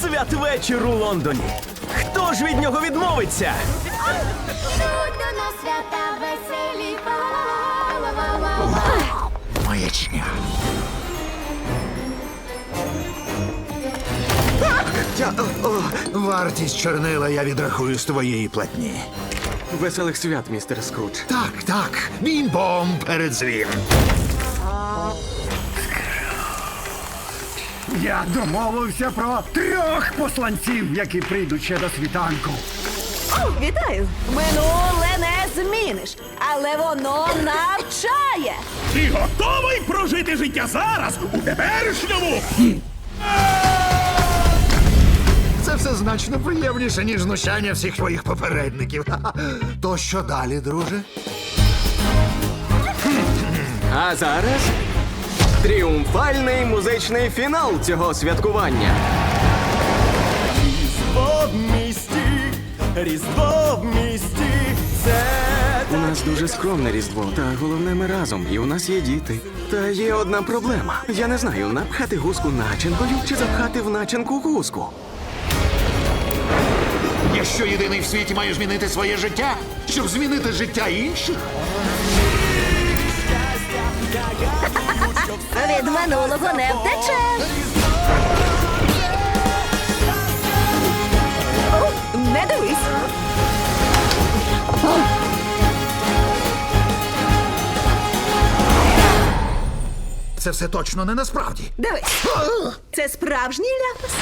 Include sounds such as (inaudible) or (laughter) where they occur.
Святвечір у Лондоні. Хто ж від нього відмовиться? Тут нас свята веселі. Маячня. Тя, о, о, вартість чорнила я відрахую з твоєї платні. Веселих свят, містер Скрудж. Так, так, бім-бом перед звін. Я домовився про трьох посланців, які прийдуть ще до світанку. Вітаю! Минуле не зміниш, але воно навчає. Ти готовий прожити життя зараз у теперішньому? Це все значно приємніше, ніж знущання всіх твоїх попередників. (laughs) То що далі, друже? А зараз тріумфальний музичний фінал цього святкування. Різдво в місті, Різдво в місті. Це У нас дуже скромне різдво, та головне ми разом, і у нас є діти. Та є одна проблема. Я не знаю, напхати гуску начинкою чи запхати в начинку гуску. Я що єдиний в світі маю змінити своє життя, щоб змінити життя інших? Від минулого не втечеш. О, Не дивись. Це все точно не насправді. Дивись. Це справжній ляпис.